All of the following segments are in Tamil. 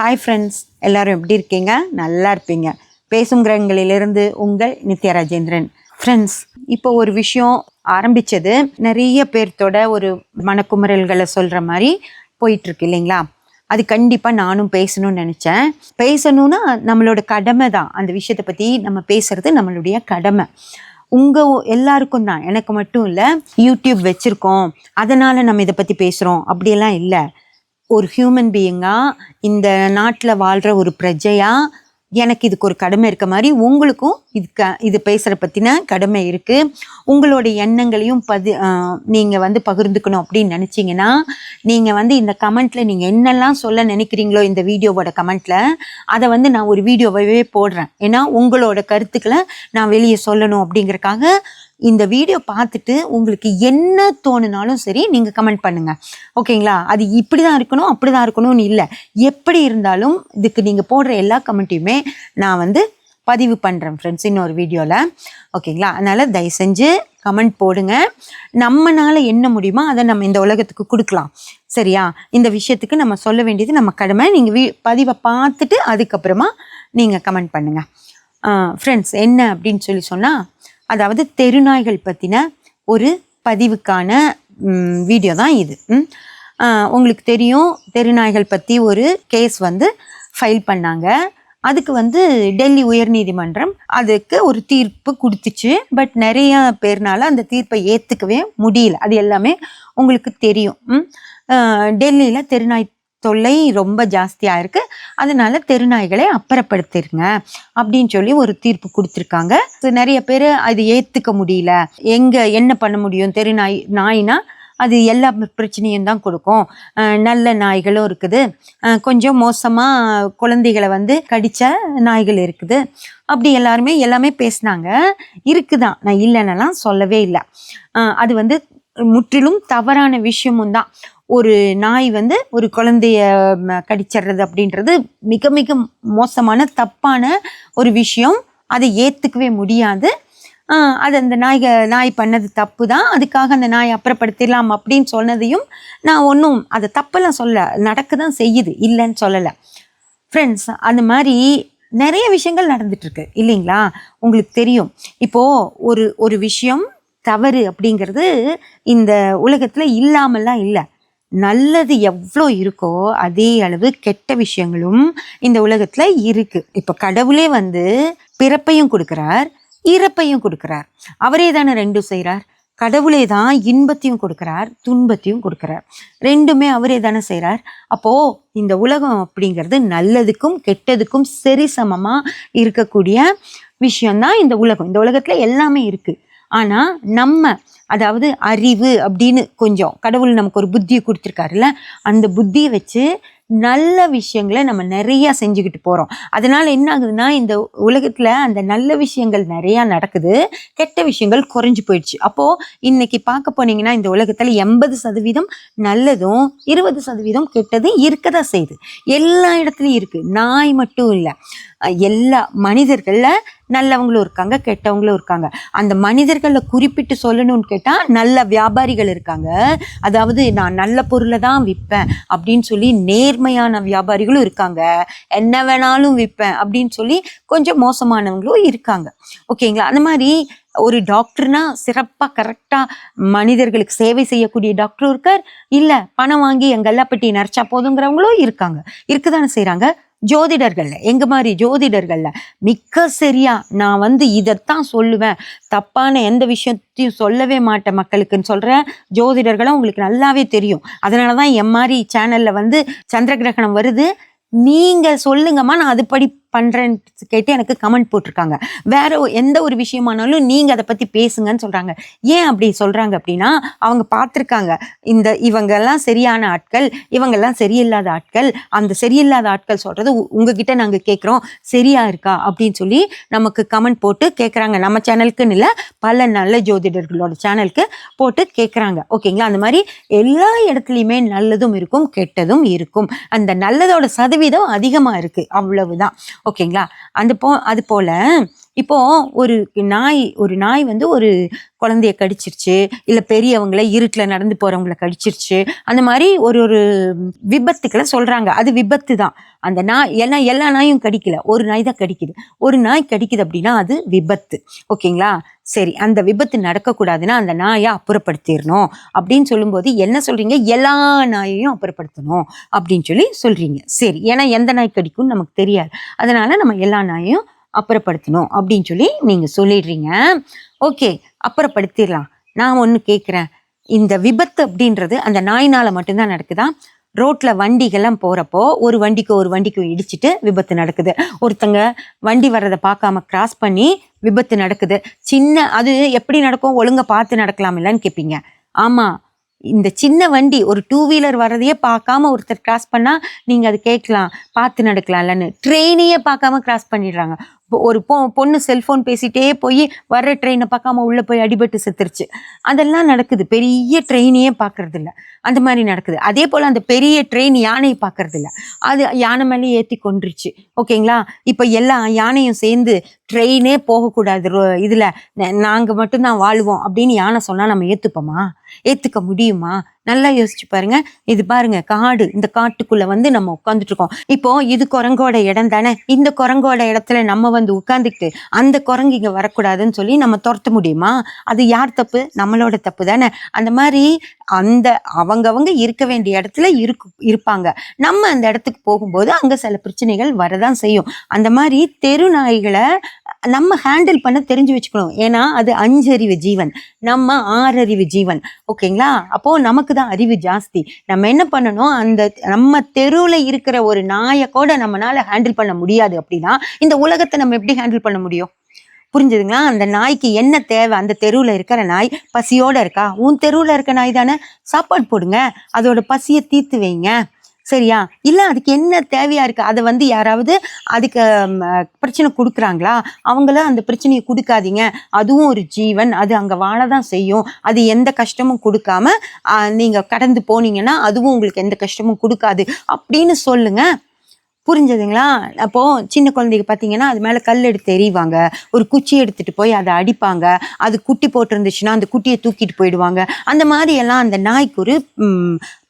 ஹாய் ஃப்ரெண்ட்ஸ் எல்லோரும் எப்படி இருக்கீங்க? நல்லா இருப்பீங்க. பேசும் கிரகங்களிலிருந்து உங்கள் நித்யா ராஜேந்திரன். ஃப்ரெண்ட்ஸ் இப்போ ஒரு விஷயம் ஆரம்பித்தது நிறைய பேர்த்தோட ஒரு மனக்குமுறல்களை சொல்கிற மாதிரி போயிட்டுருக்கு இல்லைங்களா? அது கண்டிப்பாக நானும் பேசணும்னு நினச்சேன். பேசணும்னா நம்மளோட கடமை தான். அந்த விஷயத்தை பற்றி நம்ம பேசுறது நம்மளுடைய கடமை. உங்கள் எல்லாருக்கும் தான். எனக்கு மட்டும் இல்லை யூடியூப் வச்சுருக்கோம். அதனால் நம்ம இதை பற்றி பேசுகிறோம் அப்படியெல்லாம் இல்லை. ஒரு ஹியூமன் பீயிங்காக இந்த நாட்டில் வாழ்கிற ஒரு பிரஜையா எனக்கு இதுக்கு ஒரு கடமை இருக்க மாதிரி உங்களுக்கும் இதுக்கு இது பேசுகிற பற்றின கடமை இருக்குது உங்களோட எண்ணங்களையும் பதி நீங்கள் வந்து பகிர்ந்துக்கணும் அப்படின்னு நினச்சிங்கன்னா நீங்கள் வந்து இந்த கமெண்ட்டில் நீங்கள் என்னெல்லாம் சொல்ல நினைக்கிறீங்களோ இந்த வீடியோவோட கமெண்ட்டில் அதை வந்து நான் ஒரு வீடியோவே போடுறேன். ஏன்னா உங்களோட கருத்துக்களை நான் வெளியே சொல்லணும் அப்படிங்கிறக்காக இந்த வீடியோ பார்த்துட்டு உங்களுக்கு என்ன தோணுனாலும் சரி நீங்கள் கமெண்ட் பண்ணுங்கள் ஓகேங்களா அது இப்படி தான் இருக்கணும் அப்படி தான் இருக்கணும்னு இல்லை. எப்படி இருந்தாலும் இதுக்கு நீங்கள் போடுற எல்லா கமெண்ட்டையுமே நான் வந்து பதிவு பண்ணுறேன் ஃப்ரெண்ட்ஸ் இன்னொரு வீடியோவில் ஓகேங்களா அதனால் தயவு செஞ்சு கமெண்ட் போடுங்க. நம்மனால் என்ன முடியுமோ அதை நம்ம இந்த உலகத்துக்கு கொடுக்கலாம். சரியா? இந்த விஷயத்துக்கு நம்ம சொல்ல வேண்டியது நம்ம கடமை. நீங்கள் வீ பதிவை பார்த்துட்டு அதுக்கப்புறமா நீங்கள் கமெண்ட் பண்ணுங்கள் ஃப்ரெண்ட்ஸ் என்ன அப்படின்னு சொல்லி சொன்னால் அதாவது தெருநாய்கள் பற்றின ஒரு பதிவுக்கான வீடியோ தான் இது. உங்களுக்கு தெரியும் தெருநாய்கள் பற்றி ஒரு கேஸ் வந்து ஃபைல் பண்ணாங்க. அதுக்கு வந்து டெல்லி உயர்நீதிமன்றம் அதுக்கு ஒரு தீர்ப்பு கொடுத்துச்சு. பட் நிறைய பேர்னால அந்த தீர்ப்பை ஏற்றுக்கவே முடியல. அது எல்லாமே உங்களுக்கு தெரியும். டெல்லியில் தெருநாய் தொல்லை ரொம்ப ஜாஸ்தியாக இருக்குது அதனால தெருநாய்களை அப்புறப்படுத்திருங்க அப்படின்னு சொல்லி ஒரு தீர்ப்பு கொடுத்துருக்காங்க. நிறைய பேர் அது ஏற்றுக்க முடியல. எங்கே என்ன பண்ண முடியும்? தெருநாய் நாய்னா அது எல்லா பிரச்சனையும் தான் கொடுக்கும். நல்ல நாய்களும் இருக்குது. கொஞ்சம் மோசமாக குழந்தைகளை வந்து கடித்த நாய்கள் இருக்குது. அப்படி எல்லாருமே எல்லாமே பேசினாங்க. இருக்குதான். நான் இல்லைன்னெல்லாம் சொல்லவே இல்லை. அஹ் அது வந்து முற்றிலும் தவறான விஷயமும் தான். ஒரு நாய் வந்து ஒரு குழந்தைய ம, கடிச்சிடுறது அப்படின்றது மிக மிக மோசமான தப்பான ஒரு விஷயம். அதை ஏற்றுக்கவே முடியாது. அது அந்த நாய்க நாய் பண்ணது தப்பு தான் அதுக்காக அந்த நாய் அப்புறப்படுத்திடலாம் அப்படின்னு சொன்னதையும் நான் ஒன்றும் அதை தப்பெல்லாம் சொல்ல நடக்க தான் செய்யுது. இல்லைன்னு சொல்லலை. ஃப்ரெண்ட்ஸ் அந்த மாதிரி நிறைய விஷயங்கள் நடந்துட்டுருக்கு. இல்லைங்களா? உங்களுக்கு தெரியும். இப்போ ஒரு ஒரு விஷயம் தவறு அப்படிங்கிறது இந்த உலகத்தில் இல்லாமல்லாம் இல்லை. நல்லது எவ்வளோ இருக்கோ அதே அளவு கெட்ட விஷயங்களும் இந்த உலகத்தில் இருக்குது இப்போ கடவுளே வந்து பிறப்பையும் கொடுக்குறார் இறப்பையும் கொடுக்குறார். அவரே தானே ரெண்டும் செய்கிறார் கடவுளே தான் இன்பத்தையும் கொடுக்குறார் துன்பத்தையும் கொடுக்குறார். ரெண்டுமே அவரே தானே செய்கிறார் அப்போது இந்த உலகம் அப்படிங்கிறது நல்லதுக்கும் கெட்டதுக்கும் சரிசமமா இருக்கக்கூடிய விஷயந்தான் இந்த உலகம். இந்த உலகத்தில் எல்லாமே இருக்குது ஆனால் நம்ம அதாவது அறிவு அப்படின்னு கொஞ்சம் கடவுள் நமக்கு ஒரு புத்தியை கொடுத்துருக்காருல்ல அந்த புத்தியை வச்சு நல்ல விஷயங்களை நம்ம நிறையா செஞ்சுக்கிட்டு போகிறோம் அதனால் என்ன ஆகுதுன்னா இந்த உலகத்தில் அந்த நல்ல விஷயங்கள் நிறையா நடக்குது கெட்ட விஷயங்கள் குறைஞ்சு போயிடுச்சு. அப்போது இன்றைக்கி பார்க்க போனீங்கன்னா இந்த உலகத்தில் எண்பது சதவீதம் நல்லதும் இருபது சதவீதம் கெட்டதும் இருக்க தான் செய்யுது. எல்லா இடத்துலையும் இருக்குது நாய் மட்டும் இல்லை. எல்லா மனிதர்களில் நல்லவங்களும் இருக்காங்க கெட்டவங்களும் இருக்காங்க. அந்த மனிதர்களை குறிப்பிட்டு சொல்லணும்னு கேட்டால் நல்ல வியாபாரிகள் இருக்காங்க. அதாவது நான் நல்ல பொருளை தான் விற்பேன் அப்படின்னு சொல்லி நேர்மையான வியாபாரிகளும் இருக்காங்க. என்ன வேணாலும் விற்பேன் அப்படின்னு சொல்லி கொஞ்சம் மோசமானவங்களும் இருக்காங்க. ஓகேங்களா? அந்த மாதிரி ஒரு டாக்டர்னா சிறப்பாக கரெக்டாக மனிதர்களுக்கு சேவை செய்யக்கூடிய டாக்டரும் இருக்கார்? இல்லை பணம் வாங்கி எங்கெல்லாப்பட்டி நரைச்சா போதுங்கிறவங்களும் இருக்காங்க. இருக்குதானே செய்கிறாங்க ஜோதிடர்களில் எங்க மாதிரி ஜோதிடர்களில் மிக்க சரியா நான் வந்து இதைத்தான் சொல்லுவேன். தப்பான எந்த விஷயத்தையும் சொல்லவே மாட்டேன் மக்களுக்குன்னு சொல்கிற ஜோதிடர்களும் உங்களுக்கு நல்லாவே தெரியும். அதனால தான் என் மாதிரி சேனலில் வந்து சந்திர கிரகணம் வருது. நீங்கள் சொல்லுங்கம்மா நான் அதுபடி பண்ணுறேன்னு கேட்டு எனக்கு கமெண்ட் போட்டிருக்காங்க. வேற எந்த ஒரு விஷயமானாலும் நீங்கள் அதை பற்றி பேசுங்கன்னு சொல்கிறாங்க ஏன் அப்படி சொல்கிறாங்க அப்படின்னா அவங்க பார்த்துருக்காங்க. இந்த இவங்கெல்லாம் சரியான ஆட்கள் இவங்கெல்லாம் சரியில்லாத ஆட்கள் அந்த சரியில்லாத ஆட்கள் சொல்கிறது உ- உங்ககிட்ட நாங்கள் கேட்குறோம். சரியா இருக்கா அப்படின்னு சொல்லி நமக்கு கமெண்ட் போட்டு கேட்குறாங்க நம்ம சேனலுக்குன்னு இல்லை பல நல்ல ஜோதிடர்களோட சேனலுக்கு போட்டு கேட்குறாங்க ஓகேங்களா? அந்த மாதிரி எல்லா இடத்துலையுமே நல்லதும் இருக்கும் கெட்டதும் இருக்கும். அந்த நல்லதோட சதவீதம் அதிகமாக இருக்குது அவ்வளவுதான். ஓகேங்களா? அந்த போ அது போல இப்போ ஒரு நாய் ஒரு நாய் வந்து ஒரு குழந்தைய கடிச்சிருச்சு இல்லை பெரியவங்கள இருட்டில் நடந்து போகிறவங்கள கடிச்சிருச்சு அந்த மாதிரி ஒரு ஒரு விபத்துக்களை சொல்கிறாங்க அது விபத்து தான். அந்த நாய் ஏன்னா எல்லா நாயும் கடிக்கல. ஒரு நாய் தான் கடிக்குது. ஒரு நாய் கடிக்குது அப்படின்னா அது விபத்து. ஓகேங்களா? சரி அந்த விபத்து நடக்கக்கூடாதுன்னா அந்த நாயை அப்புறப்படுத்திடணும் அப்படின்னு சொல்லும்போது என்ன சொல்கிறீங்க எல்லா நாயையும் அப்புறப்படுத்தணும் அப்படின்னு சொல்லி சொல்கிறீங்க சரி ஏன்னா எந்த நாய் கடிக்கும்னு நமக்கு தெரியாது. அதனால் நம்ம எல்லா நாயையும் அப்புறப்படுத்தணும் அப்படின்னு சொல்லி நீங்கள் சொல்லிடுறீங்க. ஓகே அப்புறப்படுத்திடலாம். நான் ஒன்று கேட்குறேன் இந்த விபத்து அப்படின்றது அந்த நாயினால் மட்டும்தான் நடக்குதா? ரோட்ல வண்டிகள்லாம் போறப்போ ஒரு வண்டிக்கு ஒரு வண்டிக்கு இடிச்சிட்டு விபத்து நடக்குது. ஒருத்தங்க வண்டி வர்றதை பார்க்காம கிராஸ் பண்ணி விபத்து நடக்குது. சின்ன அது எப்படி நடக்கும்? ஒழுங்கா பார்த்து நடக்கலாம் இல்லைன்னு கேட்பீங்க ஆமா இந்த சின்ன வண்டி ஒரு டூ வீலர் வர்றதையே பார்க்காம ஒருத்தர் கிராஸ் பண்ணா நீங்கள் அது கேட்கலாம் பார்த்து நடக்கலாம்லன்னு ட்ரெயினையே பார்க்காம கிராஸ் பண்ணிடுறாங்க. ஒரு பொ பொண்ணு செல்ஃபோன் பேசிகிட்டே போய் வர்ற ட்ரெயினை பார்க்காம உள்ளே போய் அடிபட்டு செத்துருச்சு. அதெல்லாம் நடக்குது. பெரிய ட்ரெயினையே பார்க்கறது இல்லை அந்த மாதிரி நடக்குது. அதே போல் அந்த பெரிய ட்ரெயின் யானையை பார்க்கறது இல்லை அது யானை மேலே ஏற்றி கொண்டுருச்சு ஓகேங்களா? இப்போ எல்லா யானையும் சேர்ந்து ட்ரெயினே போகக்கூடாது. ரோ- நாங்கள் மட்டும்தான் வாழ்வோம் அப்படின்னு யானை சொன்னால் நம்ம ஏற்றுப்போமா ஏற்றுக்க முடியுமா? நல்லா யோசிச்சு பாருங்க. இது பாருங்க காடு. இந்த காட்டுக்குள்ள வந்து நம்ம உட்காந்துட்டு இருக்கோம் இப்போ இது குரங்கோட இடம் தானே? இந்த குரங்கோட இடத்துல நம்ம வந்து உட்காந்துக்கிட்டு அந்த குரங்கு இங்க வரக்கூடாதுன்னு சொல்லி நம்ம துரத்த முடியுமா? அது யார் தப்பு? நம்மளோட தப்பு தானே? அந்த மாதிரி அந்த அவங்கவங்க இருக்க வேண்டிய இடத்துல இருக்கு இருப்பாங்க. நம்ம அந்த இடத்துக்கு போகும்போது அங்க சில பிரச்சனைகள் வரதான் செய்யும். அந்த மாதிரி தெரு நாய்களை நம்ம ஹேண்டில் பண்ண தெரிஞ்சு வச்சுக்கணும். ஏன்னா அது அஞ்சறிவு ஜீவன். நம்ம ஆறறிவு ஜீவன். ஓகேங்களா? அப்போ நமக்கு தான் அறிவு ஜாஸ்தி. நம்ம என்ன பண்ணணும்? அந்த நம்ம தெருவில் இருக்கிற ஒரு நாயை கூட நம்மனால ஹேண்டில் பண்ண முடியாது அப்படின்னா இந்த உலகத்தை நம்ம எப்படி ஹேண்டில் பண்ண முடியும்? புரிஞ்சுதுங்களா? அந்த நாய்க்கு என்ன தேவை? அந்த தெருவில் இருக்கிற நாய் பசியோட இருக்கா? உன் தெருவில் இருக்க நாய் தானே? சாப்பாடு போடுங்க. அதோட பசியை தீர்த்து வைங்க. சரியா? இல்லை அதுக்கு என்ன தேவையா இருக்கு? அதை வந்து யாராவது அதுக்கு பிரச்சனை கொடுக்குறாங்களா? அவங்கள அந்த பிரச்சனையை கொடுக்காதீங்க. அதுவும் ஒரு ஜீவன். அது அங்க வாழதான் செய்யும். அது எந்த கஷ்டமும் கொடுக்காம நீங்கள் கடந்து போனீங்கன்னா அதுவும் உங்களுக்கு எந்த கஷ்டமும் கொடுக்காது. அப்படின்னு சொல்லுங்கள் புரிஞ்சதுங்களா? அப்போ சின்ன குழந்தைக்கு பார்த்தீங்கன்னா அது மேலே கல் எடுத்து எறிவாங்க. ஒரு குச்சி எடுத்துட்டு போய் அதை அடிப்பாங்க. அது குட்டி போட்டிருந்துச்சுன்னா அந்த குட்டியை தூக்கிட்டு போயிடுவாங்க. அந்த மாதிரி எல்லாம் அந்த நாய்க்கு ஒரு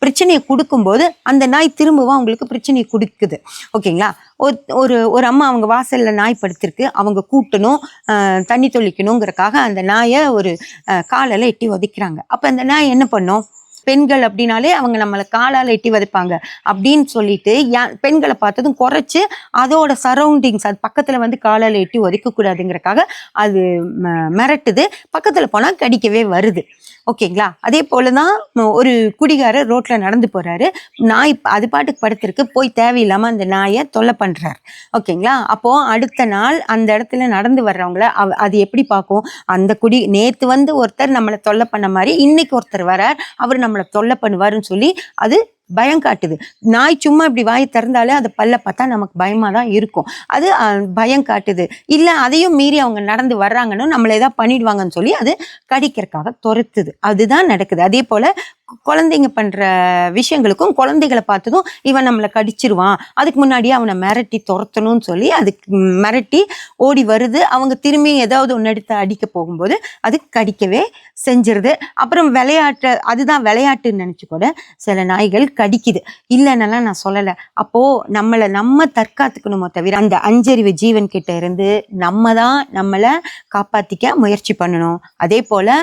பிரச்சனையை கொடுக்கும்போது அந்த நாய் திரும்பவும் அவங்களுக்கு பிரச்சனையை கொடுக்குது. ஓகேங்களா? ஒரு ஒரு ஒரு அம்மா அவங்க வாசலில் நாய் படுத்திருக்கு. அவங்க கூட்டணும் தண்ணி தொளிக்கணுங்கிறக்காக அந்த நாயை ஒரு காலில் எட்டி உதைக்கிறாங்க. அப்போ அந்த நாய் என்ன பண்ணும்? பெண்கள் அப்படின்னாலே அவங்க நம்மளை காலால் எட்டி வதைப்பாங்க அப்படின்னு சொல்லிட்டு யா- பெண்களை பார்த்ததும் குறைச்சி அதோட சரௌண்டிங்ஸ் அது பக்கத்தில் வந்து காலால் எட்டி உதைக்கக்கூடாதுங்கிறக்காக அது ம- மிரட்டுது. பக்கத்தில் போனால் கடிக்கவே வருது. ஓகேங்களா? அதே போல தான் ஒரு குடிகாரர் ரோட்டில் நடந்து போகிறாரு நாய் அது பாட்டுக்கு படுத்திருக்கு. போய் தேவையில்லாமல் அந்த நாயை தொல்லை பண்ணுறாரு ஓகேங்களா? அப்போது அடுத்த நாள் அந்த இடத்துல நடந்து வர்றவங்கள அவ- அது எப்படி பார்க்கும்? அந்த குடி நேற்று வந்து ஒருத்தர் நம்மளை தொல்லை பண்ண மாதிரி இன்னைக்கு ஒருத்தர் வரார் அவர் நம்மளை தொல்லை பண்ணுவாருன்னு சொல்லி அது பயம் காட்டுது. நாய் சும்மா இப்படி வாய் திறந்தாலே அது பல்ல பார்த்தா நமக்கு பயமாக தான் இருக்கும். அது அஹ், பயம் காட்டுது. இல்லை அதையும் மீறி அவங்க நடந்து வர்றாங்கன்னு நம்மள ஏதாவது பண்ணிடுவாங்கன்னு சொல்லி அது கடிக்கிறதுக்காக துரத்துது. அதுதான் நடக்குது. அதே போல குழந்தைங்க பண்ற விஷயங்களுக்கும் குழந்தைகளை பார்த்ததும் இவன் நம்மளை கடிச்சிருவான். அதுக்கு முன்னாடியே அவனை மிரட்டி துரத்தணும்னு சொல்லி அதுக்கு மிரட்டி ஓடி வருது. அவங்க திரும்பி ஏதாவது ஒன்று எடுத்து அடிக்க போகும்போது அது கடிக்கவே செஞ்சிருது. அப்புறம் விளையாட்டு அதுதான் விளையாட்டுன்னு நினச்சி கூட சில நாய்கள் கடிக்குது. இல்லைன்னெல்லாம் நான் சொல்லலை. அப்போது நம்மளை நம்ம தற்காத்துக்கணுமோ தவிர அந்த அஞ்சறிவு ஜீவன் கிட்ட இருந்து நம்ம தான் நம்மளை காப்பாற்றிக்க முயற்சி பண்ணணும். அதே போல்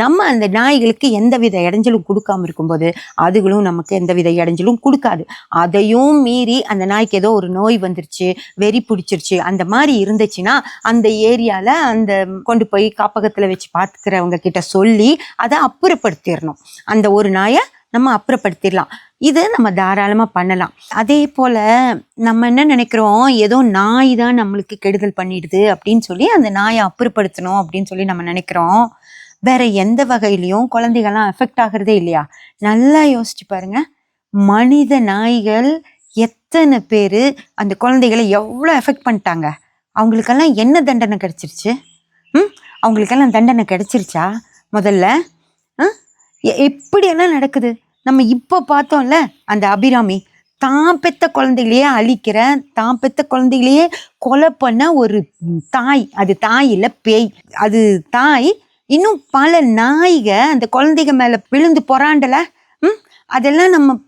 நம்ம அந்த நாய்களுக்கு எந்தவித இடைஞ்சலும் கொடுக்காம இருக்கும்போது அதுகளும் நமக்கு எந்த வித இடைஞ்சலும் கொடுக்காது. அதையும் மீறி அந்த நாய்க்கு ஏதோ ஒரு நோய் வந்துருச்சு வெறி பிடிச்சிருச்சு அந்த மாதிரி இருந்துச்சுன்னா அந்த ஏரியால அந்த கொண்டு போய் காப்பகத்துல வச்சு பார்த்துக்கிறவங்க கிட்ட சொல்லி அதை அப்புறப்படுத்திடணும். அந்த ஒரு நாயை நம்ம அப்புறப்படுத்திடலாம். இது நம்ம தாராளமாக பண்ணலாம். அதே போல் நம்ம என்ன நினைக்கிறோம்? ஏதோ நாய் தான் நம்மளுக்கு கெடுதல் பண்ணிடுது அப்படின்னு சொல்லி அந்த நாயை அப்புறப்படுத்தணும் அப்படின்னு சொல்லி நம்ம நினைக்கிறோம். வேற எந்த வகையிலையும் குழந்தைகள்லாம் எஃபெக்ட் ஆகிறதே இல்லையா? நல்லா யோசிச்சு பாருங்க. மனித நாய்கள் எத்தனை பேர் அந்த குழந்தைகளை எவ்வளோ எஃபெக்ட் பண்ணிட்டாங்க? அவங்களுக்கெல்லாம் என்ன தண்டனை கிடச்சிருச்சு? ம்? அவங்களுக்கெல்லாம் தண்டனை கிடச்சிருச்சா? முதல்ல ஆ? எப்படியெல்லாம் நடக்குது? நம்ம இப்போ பார்த்தோம்ல அந்த அபிராமி. தான் பெத்த குழந்தைகளையே அழிக்கிற தான் பெத்த குழந்தைகளையே கொலை பண்ண ஒரு தாய். அது தாய் இல்லை பேய். அது தாய் இன்னும் பல நாய்க அந்த குழந்தைங்க மேலே விழுந்து பொறாண்டல? ம்? அதெல்லாம் நம்ம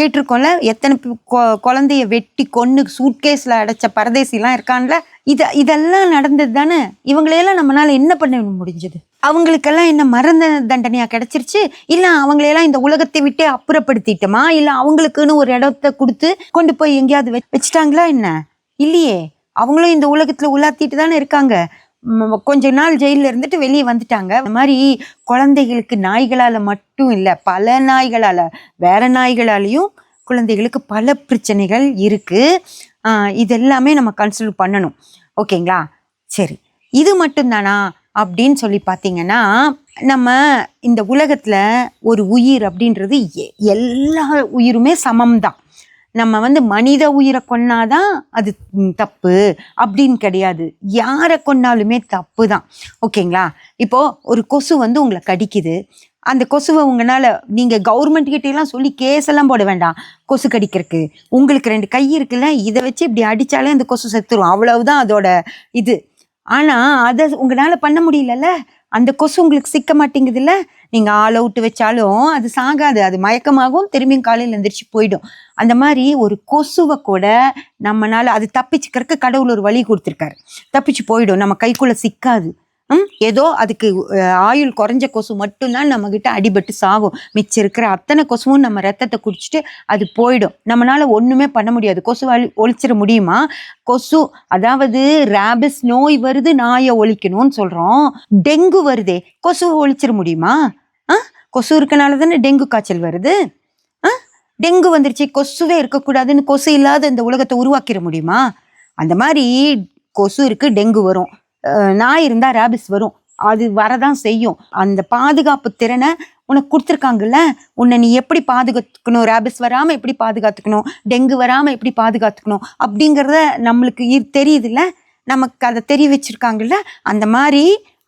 கேட்டிருக்கோம்ல. எத்தனை கொ- குழந்தைய வெட்டி கொன்று சூட்கேஸில் அடைச்ச பரதேசிலாம் இருக்கான்ல? இதை இதெல்லாம் நடந்தது தானே? இவங்களையெல்லாம் நம்மளால் என்ன பண்ண முடிஞ்சது? அவங்களுக்கெல்லாம் என்ன மறந்த தண்டனையாக கிடைச்சிருச்சு? இல்லை அவங்களையெல்லாம் இந்த உலகத்தை விட்டே அப்புறப்படுத்திட்டோமா? இல்லை அவங்களுக்குன்னு ஒரு இடத்த கொடுத்து கொண்டு போய் எங்கேயாவது வச்சுட்டாங்களா என்ன? இல்லையே. அவங்களும் இந்த உலகத்தில் உலாத்திட்டு தானே இருக்காங்க. கொஞ்ச நாள் ஜெயிலில் இருந்துட்டு வெளியே வந்துட்டாங்க. இந்த மாதிரி குழந்தைகளுக்கு நாய்களால மட்டும் இல்ல பல நாய்களால வேற நாய்களாலையும் குழந்தைகளுக்கு பல பிரச்சனைகள் இருக்கு. இதெல்லாமே நம்ம கன்சிடர் பண்ணணும். ஓகேங்களா? சரி. இது மட்டும்தானா? அப்படின்னு சொல்லி பார்த்தீங்கன்னா நம்ம இந்த உலகத்துல ஒரு உயிர் அப்படின்றது எ- எல்லா உயிருமே சமம்தான். நம்ம வந்து மனித உயிரை கொன்னாதான் அது தப்பு அப்படின்னு கிடையாது. யாரை கொன்னாலுமே தப்பு தான் ஓகேங்களா? இப்போ ஒரு கொசு வந்து உங்களை கடிக்குது. அந்த கொசுவை உங்களால் நீங்கள் கவர்மெண்ட் கிட்டேலாம் சொல்லி கேஸ் எல்லாம் போட வேண்டாம். கொசு கடிக்கிறதுக்கு. உங்களுக்கு ரெண்டு கை இருக்குல்ல இதை வச்சு இப்படி அடித்தாலே அந்த கொசு செத்துரும். அவ்வளவுதான் அதோட இது. ஆனால் அதை உங்களால் பண்ண முடியலல்ல? அந்த கொசு உங்களுக்கு சிக்க மாட்டேங்குதுல்ல? நீங்கள் ஆள் அவுட்டு வச்சாலும் அது சாகாது அது மயக்கமாகவும் திரும்பியும் காலையில் எந்திரிச்சு போயிடும். அந்த மாதிரி ஒரு கொசுவை கூட நம்மளால் அது தப்பிச்சுக்கிறதுக்கு கடவுள் ஒரு வழி கொடுத்துருக்காரு. தப்பிச்சு போயிடும் நம்ம கைக்குள்ளே சிக்காது. ஏதோ அதுக்கு ஆயுள் குறைஞ்ச கொசு மட்டும்தான் நம்மக்கிட்ட அடிபட்டு சாகும். மிச்சம் இருக்கிற அத்தனை கொசுவும் நம்ம ரத்தத்தை குடிச்சிட்டு அது போயிடும். நம்மளால் ஒன்றுமே பண்ண முடியாது. கொசு அழி ஒழிச்சிட முடியுமா? கொசு அதாவது ரேபிஸ் நோய் வருது நாயை ஒழிக்கணும்னு சொல்கிறோம் டெங்கு வருதே கொசு ஒழிச்சிட முடியுமா? ஆ கொசு இருக்கனால தானே டெங்கு காய்ச்சல் வருது? ஆ டெங்கு வந்துருச்சு கொசுவே இருக்கக்கூடாதுன்னு கொசு இல்லாத இந்த உலகத்தை உருவாக்கிட முடியுமா? அந்த மாதிரி கொசு இருக்குது டெங்கு வரும். நாய் இருந்தால் ரேபிஸ் வரும். அது வரதான் செய்யும். அந்த பாதுகாப்பு திறனை உனக்கு கொடுத்துருக்காங்கல்ல உன்னை நீ எப்படி பாதுகாத்துக்கணும்? ரேபிஸ் வராமல் எப்படி பாதுகாத்துக்கணும்? டெங்கு வராமல் எப்படி பாதுகாத்துக்கணும்? அப்படிங்கிறத நம்மளுக்கு தெரியுதுல்ல? நமக்கு அதை தெரிய வச்சுருக்காங்கல்ல? அந்த மாதிரி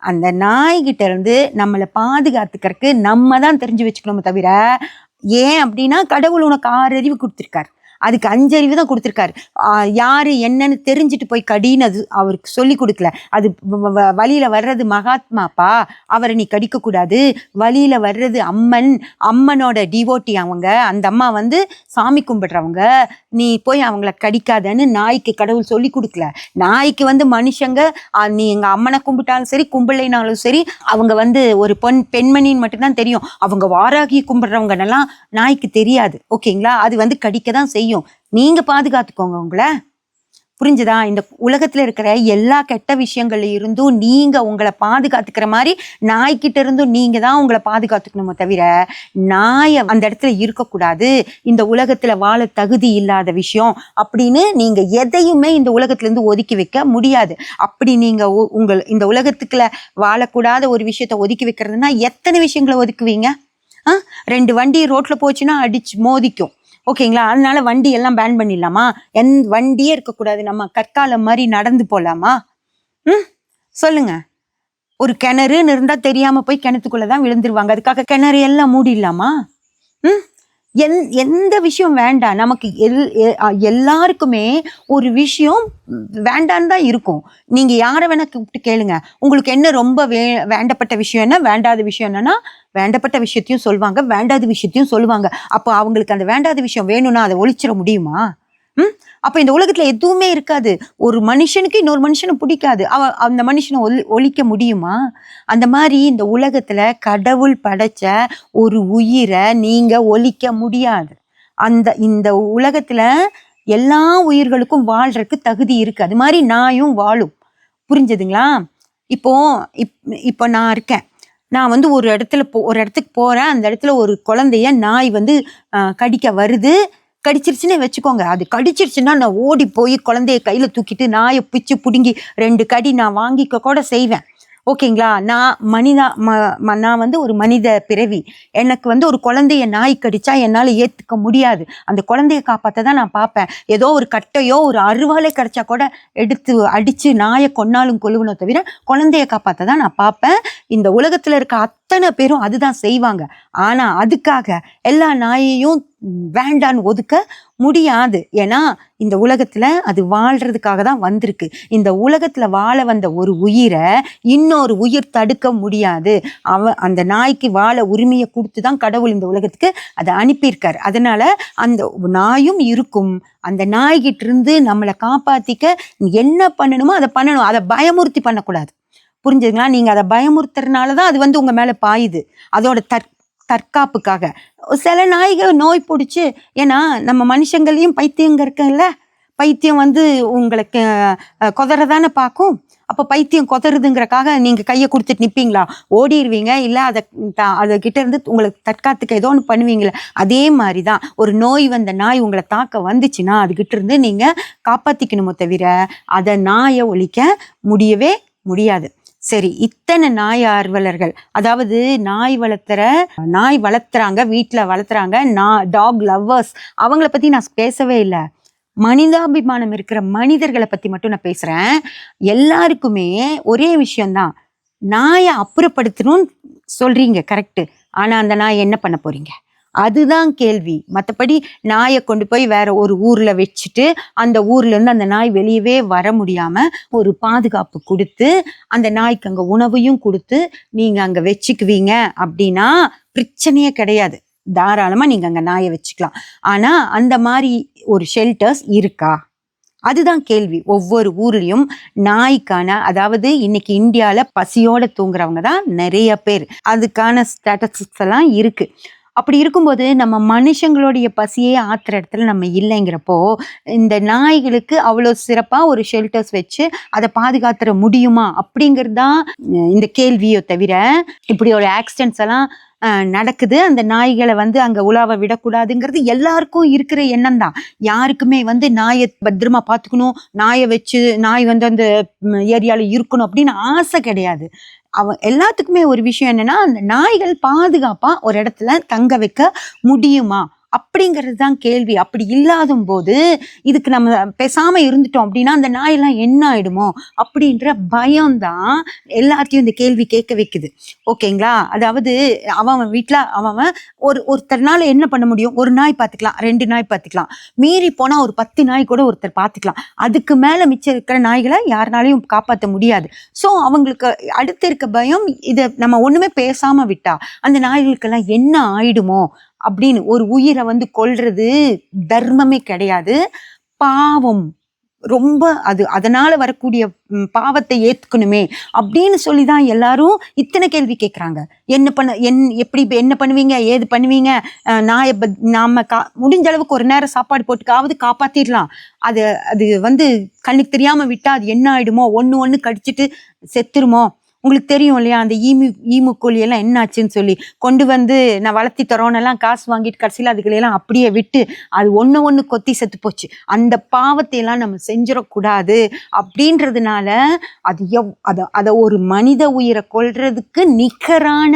அந்த நாய்கிட்ட இருந்து நம்மளை பாதுகாத்துக்கிறதுக்கு நம்ம தான் தெரிஞ்சு வச்சுக்கணுமே தவிர ஏன் அப்படின்னா கடவுள் உனக்கு ஆறு அறிவு கொடுத்துருக்காரு. அதுக்கு அஞ்சறிவு தான் கொடுத்துருக்காரு. யார் என்னன்னு தெரிஞ்சுட்டு போய் கடின்னு அது அவருக்கு சொல்லி கொடுக்கல. அது வ- வ- வர்றது மகாத்மாப்பா. அவரை நீ கடிக்கக்கூடாது வழியில் வர்றது அம்மன். அம்மனோட டிவோட்டி அவங்க. அந்த அம்மா வந்து சாமி கும்பிடுறவங்க. நீ போய் அவங்கள கடிக்காதன்னு நாய்க்கு கடவுள் சொல்லி கொடுக்கல. நாய்க்கு வந்து மனுஷங்க நீ எங்கள் அம்மனை கும்பிட்டாலும் சரி கும்பிடலைனாலும் சரி அவங்க வந்து ஒரு பொன் பெண்மணின்னு மட்டும்தான் தெரியும். அவங்க வாராகி கும்பிடுறவங்கன்னெல்லாம் நாய்க்கு தெரியாது. ஓகேங்களா? அது வந்து கடிக்க தான் செய்யும். நீங்க பாதுகாத்துக்கோங்க உங்களை. புரிஞ்சுதா? இந்த உலகத்துல இருக்கிற எல்லா கெட்ட விஷயங்கள்ல இருந்தும் நீங்க உங்களை பாதுகாத்துக்கிற மாதிரி நாய்க்கிட்ட இருந்தும் நீங்க தான் உங்களை பாதுகாத்துக்கணுமோ தவிர நாயை அந்த இடத்துல இருக்கக்கூடாது. இந்த உலகத்துல வாழ தகுதி இல்லாத விஷயம் அப்படின்னு நீங்க எதையுமே இந்த உலகத்துல இருந்து ஒதுக்கி வைக்க முடியாது. அப்படி நீங்க உ- உங்கள் இந்த உலகத்துக்குள்ள வாழக்கூடாத ஒரு விஷயத்த ஒதுக்கி வைக்கிறதுனா எத்தனை விஷயங்களை ஒதுக்குவீங்க? ஆ? ரெண்டு வண்டி ரோட்ல போச்சுன்னா அடிச்சு மோதிக்கும். ஓகேங்களா? அதனால வண்டி எல்லாம் பேன் பண்ணிடலாமா? எந் வண்டியே இருக்கக்கூடாது. நம்ம கற்காலம் மாதிரி நடந்து போகலாமா ம்? சொல்லுங்க. ஒரு கிணறுன்னு இருந்தால் தெரியாமல் போய் கிணத்துக்குள்ளே தான் விழுந்துருவாங்க. அதுக்காக கிணறு எல்லாம் மூடிடலாமா? ம்? எந் எந்த விஷயம் வேண்டாம் நமக்கு எல் எ- எல்லாருக்குமே ஒரு விஷயம் வேண்டான்னு தான் இருக்கும். நீங்கள் யாரை வேணால் கூப்பிட்டு கேளுங்க. உங்களுக்கு என்ன ரொம்ப வே வேண்டப்பட்ட விஷயம் என்ன? வேண்டாத விஷயம் என்னன்னா வேண்டப்பட்ட விஷயத்தையும் சொல்லுவாங்க வேண்டாத விஷயத்தையும் சொல்லுவாங்க. அப்போ அவங்களுக்கு அந்த வேண்டாத விஷயம் வேணும்னா அதை ஒழிச்சிட முடியுமா? ம்? அப்போ இந்த உலகத்தில் எதுவுமே இருக்காது. ஒரு மனுஷனுக்கு இன்னொரு மனுஷனை பிடிக்காது. அவ அந்த மனுஷனை ஒலி ஒழிக்க முடியுமா? அந்த மாதிரி இந்த உலகத்தில் கடவுள் படைச்ச ஒரு உயிரை நீங்கள் ஒழிக்க முடியாது. அந்த இந்த உலகத்தில் எல்லா உயிர்களுக்கும் வாழ்றதுக்கு தகுதி இருக்குது அது மாதிரி நாயும் வாழும். புரிஞ்சுதுங்களா? இப்போ இப் இப்போ நான் இருக்கேன். நான் வந்து ஒரு இடத்துல போ ஒரு இடத்துக்கு போகிறேன் அந்த இடத்துல ஒரு குழந்தைய நாய் வந்து கடிக்க வருது. கடிச்சிருச்சுன்னே வச்சுக்கோங்க. அது கடிச்சிருச்சுன்னா நான் ஓடி போய் குழந்தைய கையில் தூக்கிட்டு நாயை பிச்சு பிடுங்கி ரெண்டு கடி நான் வாங்கிக்க கூட செய்வேன். ஓகேங்களா? நான் மனிதா ம ம- நான் வந்து ஒரு மனித பிறவி. எனக்கு வந்து ஒரு குழந்தைய நாய் கடிச்சா என்னால் ஏற்றுக்க முடியாது. அந்த குழந்தைய காப்பாற்ற தான் நான் பார்ப்பேன் ஏதோ ஒரு கட்டையோ ஒரு அருவாலை கிடச்சா கூட எடுத்து அடித்து நாயை கொன்னாலும் கொல்லுவனோ தவிர குழந்தைய காப்பாற்ற தான் நான் பார்ப்பேன் இந்த உலகத்தில் இருக்க அத்தனை பேரும் அதுதான் செய்வாங்க. ஆனா அதுக்காக எல்லா நாயையும் வேண்டான்னு ஒதுக்க முடியாது. ஏன்னா இந்த உலகத்துல அது வாழ்றதுக்காக தான் வந்திருக்கு. இந்த உலகத்துல வாழ வந்த ஒரு உயிரை இன்னொரு உயிர் தடுக்க முடியாது. அவ அந்த நாய்க்கு வாழ உரிமையை கொடுத்து தான் கடவுள் இந்த உலகத்துக்கு அதை அனுப்பியிருக்காரு. அதனால அந்த நாயும் இருக்கும். அந்த நாய்கிட்டிருந்து நம்மளை காப்பாத்திக்க என்ன பண்ணணுமோ அதை பண்ணணும். அதை பயமுறுத்தி பண்ணக்கூடாது. புரிஞ்சுதுங்களா? நீங்கள் அதை பயமுறுத்துறதுனால தான் அது வந்து உங்கள் மேலே பாயுது. அதோட தற் தற்காப்புக்காக. சில நாய்கள் நோய் பிடிச்சி ஏன்னா நம்ம மனுஷங்களையும் பைத்தியங்க இருக்குல்ல பைத்தியம் வந்து உங்களுக்கு கொதறதானே பார்க்கும். அப்போ பைத்தியம் கொதருதுங்கிறக்காக நீங்கள் கையை கொடுத்துட்டு நிற்பீங்களா ஓடிடுவீங்க இல்லை அதை த- அதை கிட்டேருந்து உங்களுக்கு தற்காத்துக்கு ஏதோ ஒன்று பண்ணுவீங்களே? அதே மாதிரி தான் ஒரு நோய் வந்த நாய் உங்களை தாக்க வந்துச்சுன்னா அதுக்கிட்ட இருந்து நீங்கள் காப்பாற்றிக்கணுமோ தவிர அதை நாயை ஒழிக்க முடியவே முடியாது. சரி இத்தனை நாய் ஆர்வலர்கள். அதாவது நாய் வளர்த்துற நாய் வளர்த்துறாங்க வீட்டில் வளர்த்துறாங்க நா டாக் லவ்வர்ஸ். அவங்கள பற்றி நான் பேசவே இல்லை. மனிதாபிமானம் இருக்கிற மனிதர்களை பற்றி மட்டும் நான் பேசுகிறேன் எல்லாருக்குமே ஒரே விஷயம்தான். நாயை அப்புறப்படுத்தணும்னு சொல்கிறீங்க கரெக்டு ஆனால் அந்த நாய் என்ன பண்ண போகிறீங்க அதுதான் கேள்வி. மற்றபடி நாயை கொண்டு போய் வேற ஒரு ஊர்ல வச்சுட்டு அந்த ஊர்ல இருந்து அந்த நாய் வெளியவே வர முடியாம ஒரு பாதுகாப்பு கொடுத்து அந்த நாய்க்கு அங்க உணவையும் கொடுத்து நீங்க அங்க வச்சுக்குவீங்க அப்படின்னா பிரச்சனையே கிடையாது. தாராளமா நீங்க அங்க நாயை வச்சுக்கலாம். ஆனா அந்த மாதிரி ஒரு ஷெல்டர்ஸ் இருக்கா? அதுதான் கேள்வி. ஒவ்வொரு ஊர்லேயும் நாய்க்கான அதாவது இன்னைக்கு இந்தியாவில் பசியோட தூங்குறவங்க தான் நிறைய பேர். அதுக்கான ஸ்டாட்டஸ்டிக்ஸ் எல்லாம் இருக்குது அப்படி இருக்கும்போது நம்ம மனுஷங்களுடைய பசியே ஆத்துற இடத்துல நம்ம இல்லைங்கிறப்போ இந்த நாய்களுக்கு அவ்வளோ சிறப்பாக ஒரு ஷெல்டர்ஸ் வச்சு அதை பாதுகாத்துற முடியுமா? அப்படிங்கிறது தான் இந்த கேள்வியோ தவிர இப்படி ஒரு ஆக்சிடென்ட்ஸ் எல்லாம் நடக்குது. அந்த நாய்களை வந்து அங்கே உலாவ விடக்கூடாதுங்கிறது எல்லாருக்கும் இருக்கிற எண்ணம் தான். யாருக்குமே வந்து நாயை பத்திரமா பார்த்துக்கணும். நாயை வச்சு நாய் வந்து அந்த ஏரியாவில் இருக்கணும் அப்படின்னு ஆசை கிடையாது. அவன் எல்லாத்துக்குமே ஒரு விஷயம் என்னென்னா அந்த நாய்கள் பாதுகாப்பாக ஒரு இடத்துல தங்க வைக்க முடியுமா? அப்படிங்கிறது தான் கேள்வி. அப்படி இல்லாத போது இதுக்கு நம்ம பேசாம இருந்துட்டோம் அப்படின்னா அந்த நாயெல்லாம் என்ன ஆயிடுமோ அப்படின்ற பயம்தான் எல்லாத்தையும் இந்த கேள்வி கேட்க வைக்குது. ஓகேங்களா? அதாவது அவன் அவன் வீட்டில் அவன் அவன் ஒரு ஒருத்தர்னால என்ன பண்ண முடியும்? ஒரு நாய் பார்த்துக்கலாம் ரெண்டு நாய் பார்த்துக்கலாம் மீறி போனால் ஒரு பத்து நாய் கூட ஒருத்தர் பார்த்துக்கலாம் அதுக்கு மேலே மிச்சம் இருக்கிற நாய்களை யாருனாலையும் காப்பாற்ற முடியாது. ஸோ அவங்களுக்கு அடுத்து இருக்க பயம் இதை நம்ம ஒன்றுமே பேசாமல் விட்டா அந்த நாய்களுக்கெல்லாம் என்ன ஆயிடுமோ அப்படின்னு ஒரு உயிரை வந்து கொல்றது தர்மமே கிடையாது. பாவம். ரொம்ப அது அதனால வரக்கூடிய பாவத்தை ஏத்துக்கணுமே அப்படின்னு சொல்லி தான் எல்லாரும் இத்தனை கேள்வி கேட்குறாங்க என்ன பண்ண என் எப்படி என்ன பண்ணுவீங்க ஏது பண்ணுவீங்க? நான் நாயை நாம கா முடிஞ்ச அளவுக்கு ஒரு நேரம் சாப்பாடு போட்டுக்காவது காப்பாத்திடலாம். அது அது வந்து கண்ணுக்கு தெரியாம விட்டா அது என்ன ஆயிடுமோ ஒன்று ஒன்று கடிச்சிட்டு செத்துருமோ? உங்களுக்கு தெரியும் இல்லையா? அந்த ஈமு ஈமுக்கோழி எல்லாம் என்னாச்சுன்னு சொல்லி. கொண்டு வந்து நான் வளர்த்தி தரோன்னெல்லாம் காசு வாங்கிட்டு கடைசியில் அதுகளெல்லாம் அப்படியே விட்டு அது ஒன்று ஒன்று கொத்தி செத்து போச்சு. அந்த பாவத்தையெல்லாம் நம்ம செஞ்சிடக்கூடாது அப்படின்றதுனால அது எவ் அதை அதை ஒரு மனித உயிரை கொல்றதுக்கு நிகரான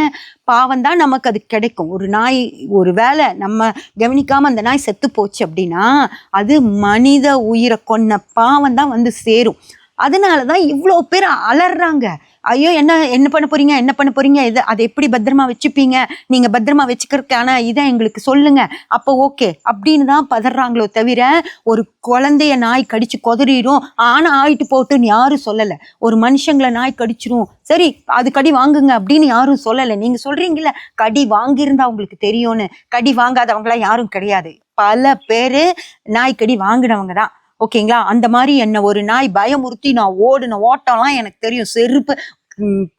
பாவம் தான் நமக்கு அது கிடைக்கும். ஒரு நாய் ஒரு வேளை நம்ம கவனிக்காம அந்த நாய் செத்து போச்சு அப்படின்னா அது மனித உயிரை கொன்ன பாவம் தான் வந்து சேரும். அதனால தான் இவ்வளோ பேர் அலறாங்க ஐயோ என்ன என்ன பண்ண போறீங்க என்ன பண்ண போறீங்க? இது அதை எப்படி பத்திரமா வச்சுப்பீங்க? நீங்க பத்திரமா வச்சுக்கிறதுக்கான இதை எங்களுக்கு சொல்லுங்க. அப்போ ஓகே அப்படின்னு தான் பதறாங்களோ தவிர ஒரு குழந்தைய நாய் கடிச்சு கொதறிடும். ஆனா ஆயிட்டு போட்டுன்னு யாரும் சொல்லலை. ஒரு மனுஷங்களை நாய் கடிச்சிரும். சரி அது கடி வாங்குங்க அப்படின்னு யாரும் சொல்லலை. நீங்க சொல்றீங்கல்ல கடி வாங்கியிருந்தா உங்களுக்கு தெரியும்னு. கடி வாங்காதவங்களாம் யாரும் கிடையாது. பல பேர் நாய் கடி வாங்கினவங்க தான். ஓகேங்களா? அந்த மாதிரி என்ன ஒரு நாய் பயமுறுத்தி நான் ஓடின ஓட்டம்லாம் எனக்கு தெரியும். செருப்பு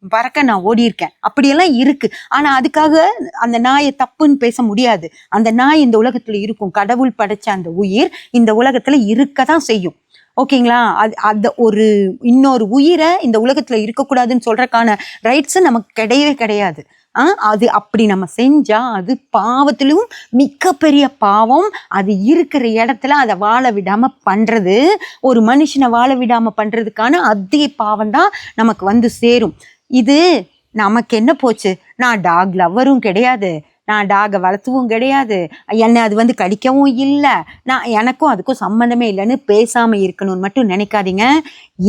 பறக்க நான் ஓடியிருக்கேன். அப்படியெல்லாம் இருக்கு. ஆனா அதுக்காக அந்த நாயை தப்புன்னு பேச முடியாது. அந்த நாய் இந்த உலகத்துல இருக்கும். கடவுள் படைச்ச அந்த உயிர் இந்த உலகத்துல இருக்க தான் செய்யும். ஓகேங்களா? அது அந்த ஒரு இன்னொரு உயிரை இந்த உலகத்துல இருக்கக்கூடாதுன்னு சொல்றதுக்கான ரைட்ஸ் நமக்கு கிடையவே கிடையாது. அது அப்படி நம்ம செஞ்சால் அது பாவத்திலும் மிகப்பெரிய பாவம். அது இருக்கிற இடத்துல அதை வாழ விடாமல் பண்ணுறது ஒரு மனுஷனை வாழ விடாமல் பண்ணுறதுக்கான அதே பாவம் தான் நமக்கு வந்து சேரும். இது நமக்கு என்ன போச்சு? நான் டாக் லவ்வரும் கிடையாது. நான் டாகை வளர்த்தவும் கிடையாது. என்னை அது வந்து கடிக்கவும் இல்லை. நான் எனக்கும் அதுக்கும் சம்மந்தமே இல்லைன்னு பேசாமல் இருக்கணும்னு மட்டும் நினைக்காதீங்க.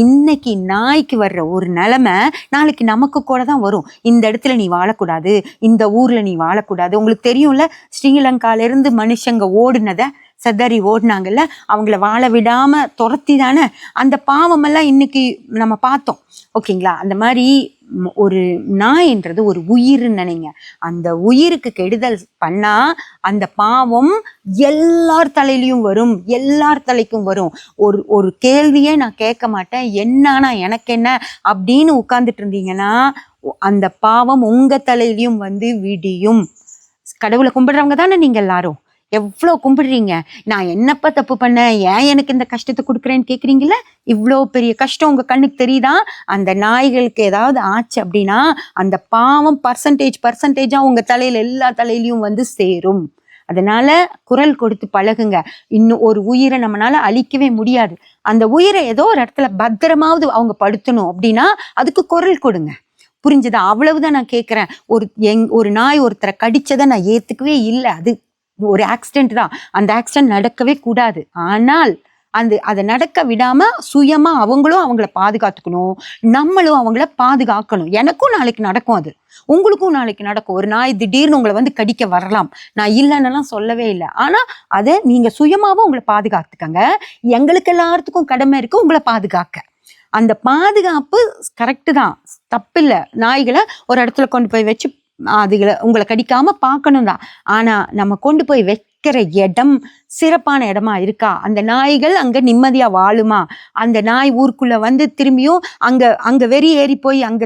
இன்னைக்கு நாய்க்கு வர்ற ஒரு நிலமை நாளைக்கு நமக்கு கூட தான் வரும். இந்த இடத்துல நீ வாழக்கூடாது. இந்த ஊரில் நீ வாழக்கூடாது. உங்களுக்கு தெரியும்ல ஸ்ரீலங்காலேருந்து மனுஷங்க ஓடுனதை சதறி ஓடினாங்கல்ல அவங்கள வாழ விடாமல் துரத்தி தானே அந்த பாவமெல்லாம் இன்னைக்கு நம்ம பார்த்தோம். ஓகேங்களா? அந்த மாதிரி ஒரு நாய்ன்றது ஒரு உயிர்னு நினைங்க. அந்த உயிருக்கு கெடுதல் பண்ணா அந்த பாவம் எல்லார் தலையிலையும் வரும் எல்லார் தலைக்கும் வரும். ஒரு ஒரு கேள்வியே நான் கேட்க மாட்டேன். என்னன்னா எனக்கு என்ன அப்படின்னு உட்கார்ந்துட்டு இருந்தீங்கன்னா அந்த பாவம் உங்க தலையிலையும் வந்து விடியும். கடவுளை கும்பிடுறவங்க தானே நீங்க எல்லாரும். எவ்வளோ கும்பிடுறீங்க? நான் என்னப்பா தப்பு பண்ணேன்? ஏன் எனக்கு இந்த கஷ்டத்தை கொடுக்குறேன்னு கேட்குறீங்களே இவ்வளோ பெரிய கஷ்டம் உங்கள் கண்ணுக்கு தெரியுதா? அந்த நாய்களுக்கு ஏதாவது ஆச்சு அப்படின்னா அந்த பாவம் பர்சன்டேஜ் பர்சன்டேஜாக உங்கள் தலையில் எல்லா தலையிலையும் வந்து சேரும். அதனால குரல் கொடுத்து பழகுங்க. இன்னும் ஒரு உயிரை நம்மளால அழிக்கவே முடியாது. அந்த உயிரை ஏதோ ஒரு இடத்துல பத்திரமாவது அவங்க படுத்தணும் அப்படின்னா அதுக்கு குரல் கொடுங்க. புரிஞ்சுதா? அவ்வளவுதான் நான் கேட்குறேன் ஒரு எங் ஒரு நாய் ஒருத்தரை கடிச்சதை நான் ஏற்றுக்கவே இல்லை. அது ஒரு ஆக்சிடென்ட் தான். அந்த ஆக்சிடென்ட் நடக்கவே கூடாது. ஆனால் அந்த அதை நடக்க விடாம சுயமா அவங்களும் அவங்கள பாதுகாத்துக்கணும். நம்மளும் அவங்கள பாதுகாக்கணும். எனக்கும் நாளைக்கு நடக்கும் அது. உங்களுக்கும் நாளைக்கு நடக்கும். ஒரு நாய் திடீர்னு உங்களை வந்து கடிக்க வரலாம். நான் இல்லைன்னெல்லாம் சொல்லவே இல்லை. ஆனா அதை நீங்க சுயமாவும் உங்களை பாதுகாத்துக்கங்க. எங்களுக்கு எல்லாத்துக்கும் கடமை இருக்கு. உங்களை பாதுகாக்க. அந்த பாதுகாப்பு கரெக்டு தான். தப்பில்லை. நாய்களை ஒரு இடத்துல கொண்டு போய் வச்சு அதுகளை உங்களை கடிக்காம பார்க்கணும் தான் ஆனா நம்ம கொண்டு போய் வைக்கிற இடம் சிறப்பான இடமா இருக்கா? அந்த நாய்கள் அங்க நிம்மதியா வாழுமா? அந்த நாய் ஊருக்குள்ள வந்து திரும்பியும் அங்க அங்க வெறி ஏறி போய் அங்க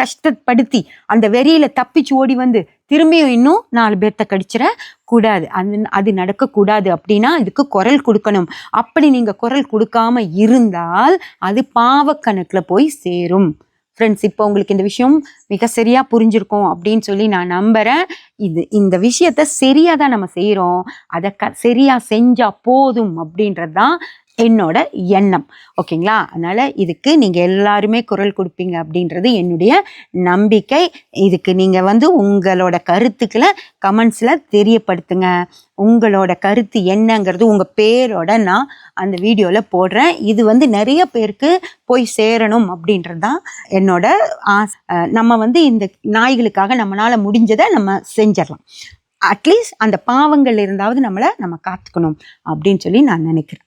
கஷ்டப்படுத்தி அந்த வெறியில தப்பிச்சு ஓடி வந்து திரும்பியும் இன்னும் நாலு பேர்த்த கடிச்சிட கூடாது. அது அது நடக்கக்கூடாது அப்படின்னா இதுக்கு குரல் கொடுக்கணும். அப்படி நீங்கள் குரல் கொடுக்காம இருந்தால் அது பாவக்கணக்கில் போய் சேரும். ஃப்ரெண்ட்ஸ் இப்போ உங்களுக்கு இந்த விஷயம் மிக சரியா புரிஞ்சிருக்கும் அப்படின்னு சொல்லி நான் நம்புறேன். இது இந்த விஷயத்த சரியாக தான் நம்ம செய்கிறோம் அதை க சரியா செஞ்சா போதும் அப்படின்றது தான் என்னோட எண்ணம். ஓகேங்களா? அதனால் இதுக்கு நீங்கள் எல்லாருமே குரல் கொடுப்பீங்க அப்படின்றது என்னுடைய நம்பிக்கை. இதுக்கு நீங்கள் வந்து உங்களோட கருத்துக்களை கமெண்ட்ஸில் தெரியப்படுத்துங்க. உங்களோட கருத்து என்னங்கிறது உங்கள் பேரோட நான் அந்த வீடியோவில் போடுறேன். இது வந்து நிறைய பேருக்கு போய் சேரணும் அப்படின்றது தான் என்னோட ஆஸ் நம்ம வந்து இந்த நாய்களுக்காக நம்மளால் முடிஞ்சதை நம்ம செஞ்சிடலாம். அட்லீஸ்ட் அந்த பாவங்கள் இருந்தாவது நம்மளை நம்ம காத்துக்கணும் அப்படின்னு சொல்லி நான் நினைக்கிறேன்.